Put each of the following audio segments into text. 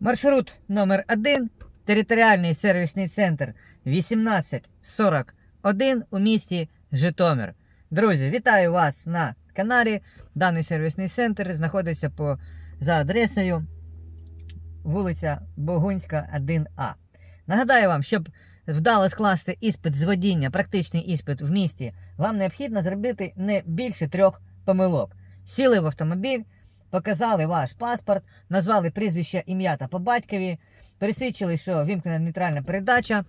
Маршрут номер 1 територіальний сервісний центр 1841 у місті Житомир. Друзі, вітаю вас на каналі. Даний сервісний центр знаходиться по, за адресою вулиця Богунська, 1А. Нагадаю вам, щоб вдало скласти іспит з водіння, практичний іспит в місті, вам необхідно зробити не більше трьох помилок. Сіли в автомобіль, показали ваш паспорт, назвали прізвище, ім'я та по батькові, пересвідчили, що вімкнена нейтральна передача,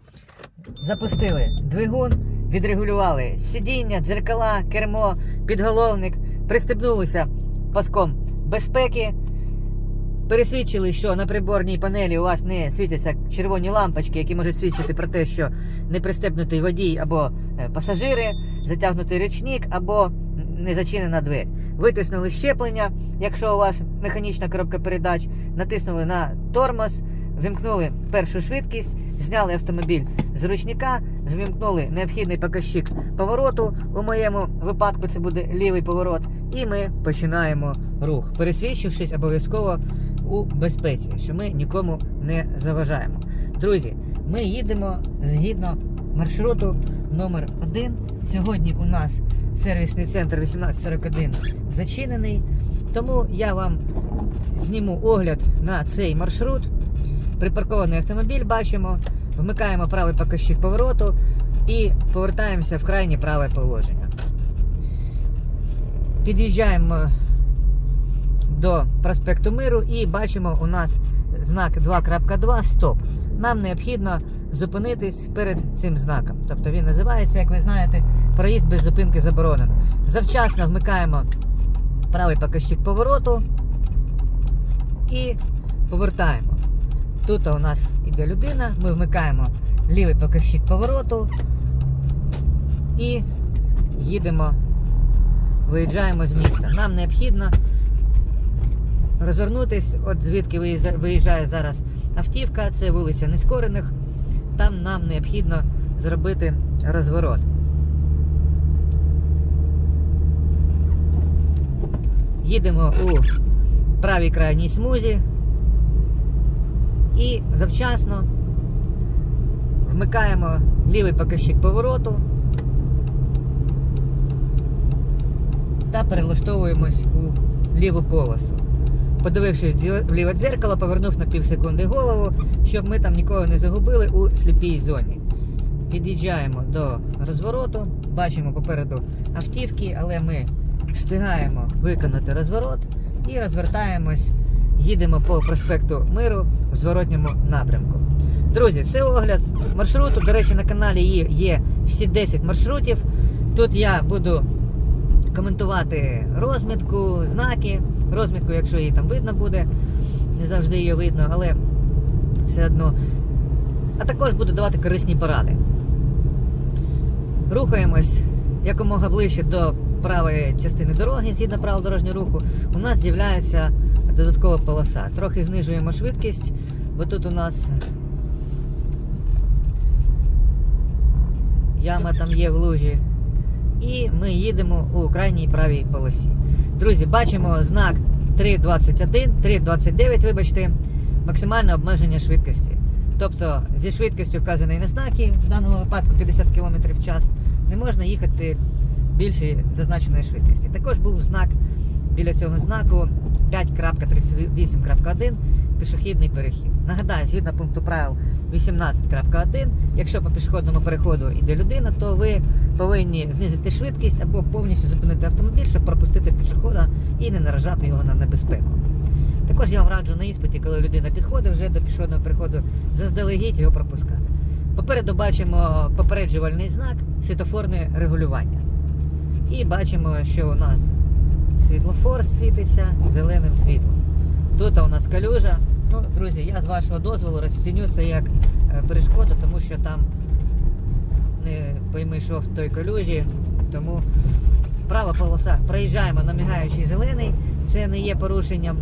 запустили двигун, відрегулювали сидіння, дзеркала, кермо, підголовник, пристебнулися паском безпеки. Пересвідчили, що на приборній панелі у вас не світяться червоні лампочки, які можуть свідчити про те, що не пристебнутий водій або е, пасажири, затягнутий речник або не зачинена двері. Витиснули щеплення, якщо у вас механічна коробка передач, натиснули на тормоз, вимкнули першу швидкість, зняли автомобіль з ручника, вимкнули необхідний показчик повороту. У моєму випадку це буде лівий поворот, і ми починаємо рух, пересвідчившись обов'язково у безпеці, що ми нікому не заважаємо. Друзі, ми їдемо згідно маршруту номер 1 Сьогодні у нас сервісний центр 1841 зачинений. Тому я вам зніму огляд на цей маршрут. Припаркований автомобіль бачимо, вмикаємо правий показчик повороту і повертаємося в крайнє праве положення. Під'їжджаємо до проспекту Миру і бачимо у нас знак 2.2 стоп. Нам необхідно зупинитись перед цим знаком. Тобто він називається, як ви знаєте, проїзд без зупинки заборонено. Завчасно вмикаємо правий показчик повороту і повертаємо. Тут у нас іде людина, ми вмикаємо лівий показчик повороту і їдемо, виїжджаємо з міста. Нам необхідно розвернутись, от звідки виїжджає зараз автівка, це вулиця Нескорених. Там нам необхідно зробити розворот. Їдемо у правій крайній смузі і завчасно вмикаємо лівий показчик повороту та перелаштовуємось у ліву полосу. Подивившись в дзі- в ліве дзеркало, повернув на пів секунди голову, щоб ми там нікого не загубили у сліпій зоні. Під'їжджаємо до розвороту, бачимо попереду автівки, але ми встигаємо виконати розворот і розвертаємось, їдемо по проспекту Миру в зворотньому напрямку. Друзі, це огляд маршруту. До речі, на каналі є всі 10 маршрутів. Тут я буду коментувати розмітку, знаки. Розмітку, якщо її там видно буде, не завжди її видно, але все одно. А також буду давати корисні поради. Рухаємось якомога ближче до правої частини дороги, згідно правил дорожнього руху, у нас з'являється додаткова полоса. Трохи знижуємо швидкість, бо тут у нас яма там є в лужі. І ми їдемо у крайній правій полосі. Друзі, бачимо знак 3.21, 3.29, вибачте, максимальне обмеження швидкості. Тобто зі швидкістю вказаної на знаки, в даному випадку 50 км в час, не можна їхати більше зазначеної швидкості. Також був знак біля цього знаку 5.38.1 пішохідний перехід. Нагадаю, згідно пункту правил 18.1, якщо по пішохідному переходу йде людина, то ви повинні знизити швидкість або повністю зупинити автомобіль, щоб пропустити пішохода і не наражати його на небезпеку. Також я вам раджу на іспиті, коли людина підходить вже до пішохідного переходу, заздалегідь його пропускати. Попереду бачимо попереджувальний знак світофорне регулювання. І бачимо, що у нас світлофор світиться зеленим світлом. Тут у нас калюжа. Ну, друзі, я з вашого дозволу розціню це як е, перешкоду, тому що там не пойми, що в той калюжі. Тому права полоса. Проїжджаємо на мігаючий зелений, це не є порушенням.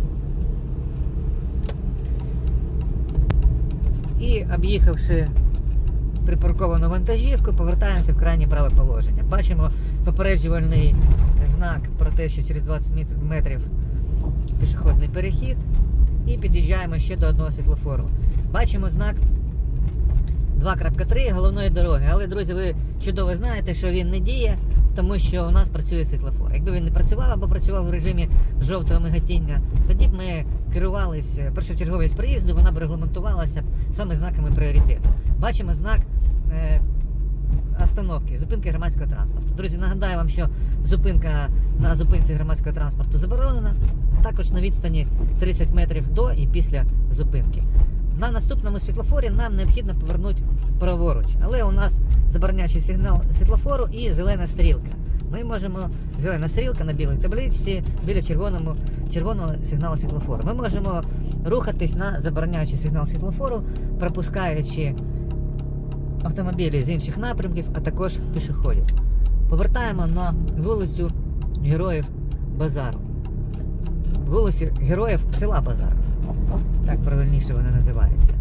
І об'їхавши припарковану вантажівку, повертаємося в крайнє праве положення. Бачимо попереджувальний знак про те, що через 20 метрів пішохідний перехід. і під'їжджаємо ще до одного світлофору. Бачимо знак 2.3 головної дороги. Але, друзі, ви чудово знаєте, що він не діє, тому що у нас працює світлофор. Якби він не працював або працював в режимі жовтого мигатіння, тоді б ми керувалися першочерговість приїзду, вона б регламентувалася саме знаками пріоритету. Бачимо знак. Е, Остановки, зупинки громадського транспорту. Друзі, нагадаю вам, що зупинка на зупинці громадського транспорту заборонена, також на відстані 30 метрів до і після зупинки. На наступному світлофорі нам необхідно повернути праворуч, але у нас забороняючий сигнал світлофору і зелена стрілка. Ми можемо зелена стрілка на білій табличці біля червоному, червоного сигналу світлофору. Ми можемо рухатись на забороняючий сигнал світлофору, пропускаючи автомобілі з інших напрямків, а також пішоходів. Повертаємо на вулицю Героїв Базару. Вулицю Героїв села Базар. Так правильніше вона називається.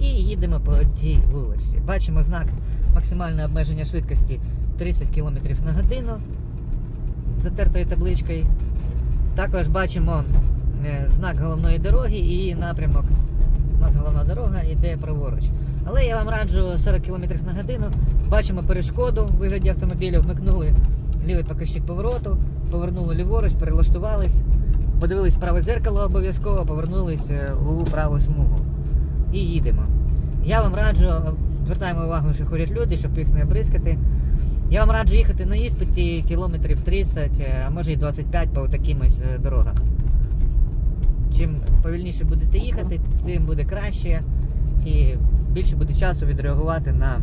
І їдемо по цій вулиці. Бачимо знак максимальне обмеження швидкості 30 км на годину з затертою табличкою. Також бачимо е, знак головної дороги і напрямок. У нас головна дорога йде праворуч. Але я вам раджу 40 км на годину. Бачимо перешкоду в вигляді автомобіля, вмикнули лівий показчик повороту, повернули ліворуч, перелаштувались, подивились праве зеркало обов'язково, повернулись е, у праву смугу. І їдемо. Я вам раджу, звертаємо увагу, що ходять люди, щоб їх не обрискати. Я вам раджу їхати на іспиті кілометрів 30, е, а може і 25 по таким ось е, дорогам. Чим повільніше будете їхати, тим буде краще і більше буде часу відреагувати на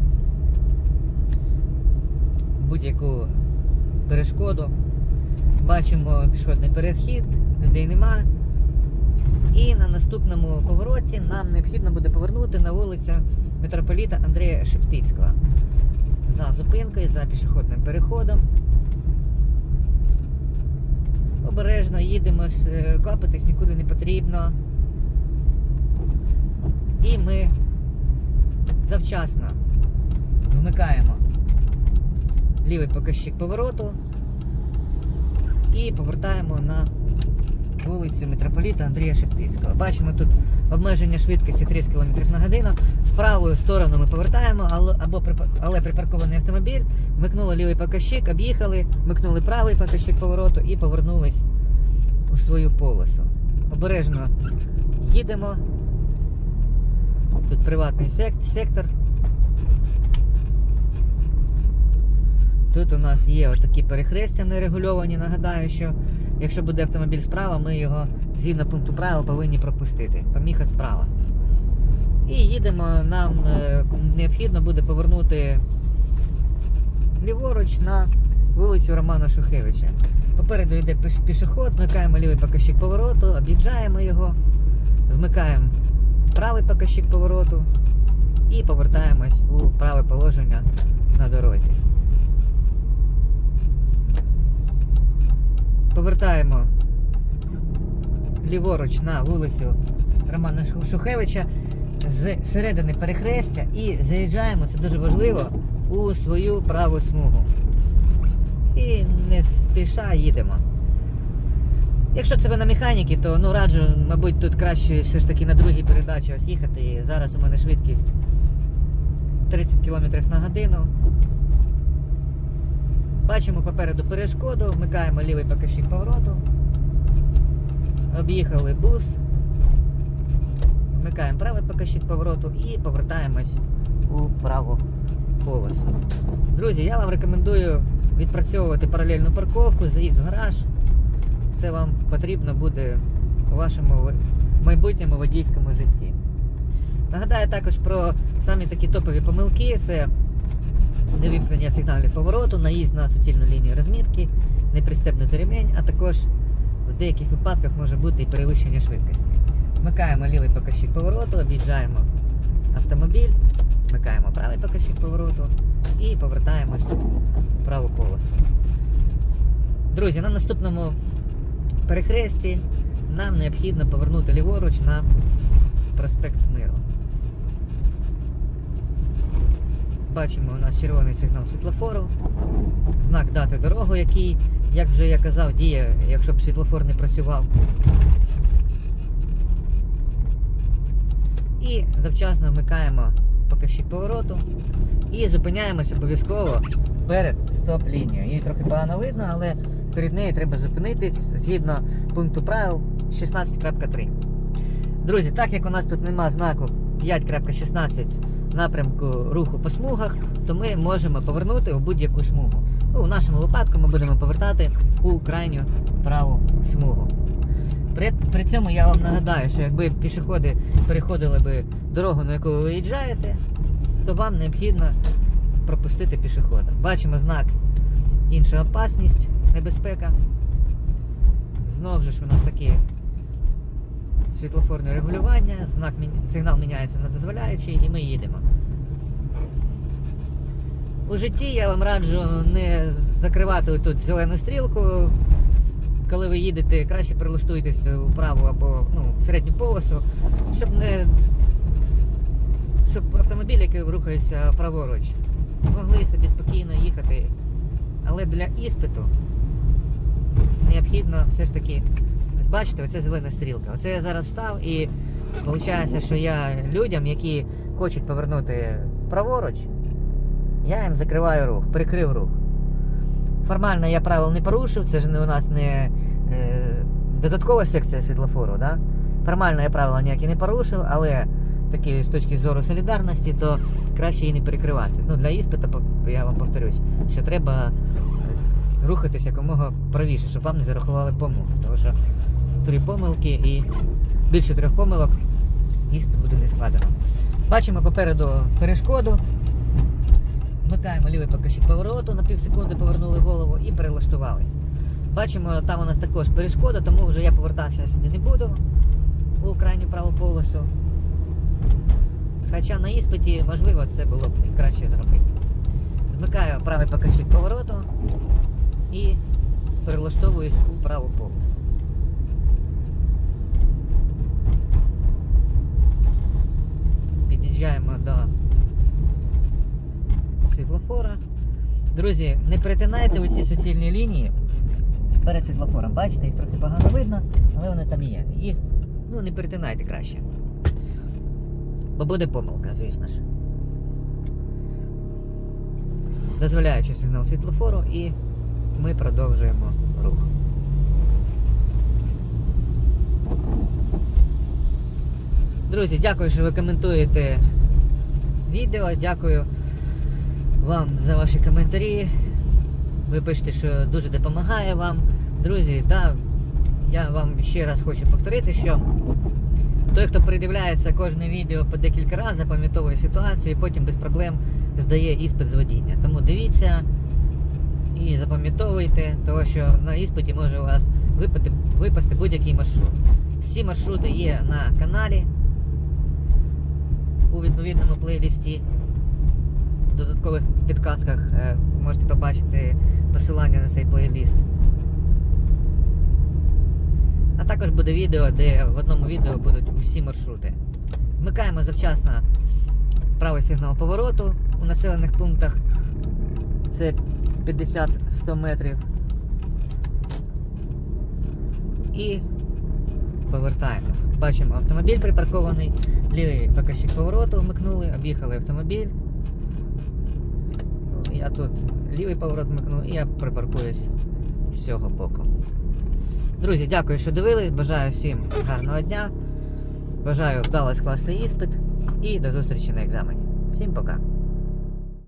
будь-яку перешкоду. Бачимо пішохідний перехід, людей нема. І на наступному повороті нам необхідно буде повернути на вулицю митрополіта Андрія Шептицького. За зупинкою, за пішохідним переходом. Обережно їдемо, е, капатись нікуди не потрібно. І ми завчасно вмикаємо лівий показчик повороту і повертаємо на вулицю митрополіта Андрія Шептицького. Бачимо тут обмеження швидкості 30 км на годину. В праву сторону ми повертаємо, але, або але припаркований автомобіль, вмикнули лівий показчик, об'їхали, вмикнули правий показчик повороту і повернулись у свою полосу. Обережно їдемо. Тут приватний сек- сектор. Тут у нас є отакі перехрестя нерегульовані. Нагадаю, що якщо буде автомобіль справа, ми його згідно пункту правил повинні пропустити. Поміха справа. І їдемо, нам е, необхідно буде повернути ліворуч на вулицю Романа Шухевича. Попереду йде піш- пішоход, вмикаємо лівий показчик повороту, об'їжджаємо його, вмикаємо правий показчик повороту і повертаємось у праве положення на дорозі. Повертаємо ліворуч на вулицю Романа Шухевича з середини перехрестя і заїжджаємо, це дуже важливо, у свою праву смугу. І не спіша їдемо. Якщо це на механіки, то ну раджу, мабуть, тут краще все ж таки на другій передачі ось їхати. І зараз у мене швидкість 30 км на годину. Бачимо попереду перешкоду, вмикаємо лівий показчик повороту. Об'їхали бус. Вмикаємо правий показчик повороту і повертаємось у праву полосу. Друзі, я вам рекомендую відпрацьовувати паралельну парковку, заїзд в гараж. Це вам потрібно буде у вашому майбутньому водійському житті. Нагадаю також про самі такі топові помилки: це невимкнення сигналів повороту, наїзд на суцільну лінію розмітки, непристебнутий ремень, а також в деяких випадках може бути і перевищення швидкості. Вмикаємо лівий показчик повороту, об'їжджаємо автомобіль, вмикаємо правий показчик повороту і повертаємось в праву полосу. Друзі, на наступному перехресті нам необхідно повернути ліворуч на проспект Миру. Бачимо у нас червоний сигнал світлофору, знак дати дорогу, який, як вже я казав, діє, якщо б світлофор не працював. І завчасно вмикаємо показчик повороту. І зупиняємося обов'язково перед стоп-лінією. Її трохи погано видно, але перед нею треба зупинитись згідно пункту правил 16.3. Друзі, так як у нас тут нема знаку 5.16 напрямку руху по смугах, то ми можемо повернути у будь-яку смугу. Ну, у нашому випадку ми будемо повертати у крайню праву смугу. При, при цьому я вам нагадаю, що якби пішоходи переходили би дорогу, на яку ви виїжджаєте, то вам необхідно пропустити пішохода. Бачимо знак інша опасність, небезпека. Знову ж у нас такі світлофорне регулювання, знак, сигнал міняється на дозволяючий і ми їдемо. У житті я вам раджу не закривати тут зелену стрілку. Коли ви їдете, краще прилаштуйтесь у праву або ну, середню полосу, щоб не щоб автомобілі, які рухаються праворуч, могли собі спокійно їхати. Але для іспиту необхідно все ж таки. Ось Бачите, оце зелена стрілка. Оце я зараз встав і виходить, що я людям, які хочуть повернути праворуч, я їм закриваю рух, перекрив рух. Формально я правил не порушив, це ж не у нас не е, додаткова секція світлофору. Да? Формально я правила ніякі не порушив, але таки з точки зору солідарності, то краще її не перекривати. Ну, для іспиту, я вам повторюсь, що треба рухатись якомога правіше, щоб вам не зарахували помилки. Тому що три помилки і більше трьох помилок іспит буде не складено. Бачимо попереду перешкоду. Вмикаємо лівий покажчик повороту, на пів секунди повернули голову і перелаштувались. Бачимо, там у нас також перешкода, тому вже я повертатися сюди не буду у крайню праву полосу. Хоча на іспиті, можливо, це було б краще зробити. Вмикаю правий покажчик повороту і перелаштовуюсь у праву полосу. Під'їжджаємо до світлофора. Друзі, не перетинайте оці суцільні лінії перед світлофором. Бачите, їх трохи погано видно, але вони там є. Їх ну, не перетинайте краще. Бо буде помилка, звісно ж. Дозволяючи сигнал світлофору і ми продовжуємо рух. Друзі, дякую, що ви коментуєте відео. Дякую вам за ваші коментарі. Ви пишете, що дуже допомагає вам. Друзі, да, я вам ще раз хочу повторити, що той, хто передивляється кожне відео по декілька разів, запам'ятовує ситуацію і потім без проблем здає іспит з водіння. Тому дивіться і запам'ятовуйте, тому що на іспиті може у вас випасти, випасти будь-який маршрут. Всі маршрути є на каналі у відповідному плейлісті. В додаткових підказках е, можете побачити посилання на цей плейліст. А також буде відео, де в одному відео будуть усі маршрути. Вмикаємо завчасно правий сигнал повороту у населених пунктах. Це 50-100 метрів. І повертаємо. Бачимо автомобіль припаркований, лівий показчик повороту вмикнули, об'їхали автомобіль. Ну, Я тут лівий поворот вмикнув і я припаркуюсь з цього боку. Друзі, дякую, що дивились. Бажаю всім гарного дня. Бажаю вдало скласти іспит і до зустрічі на екзамені. Всім пока.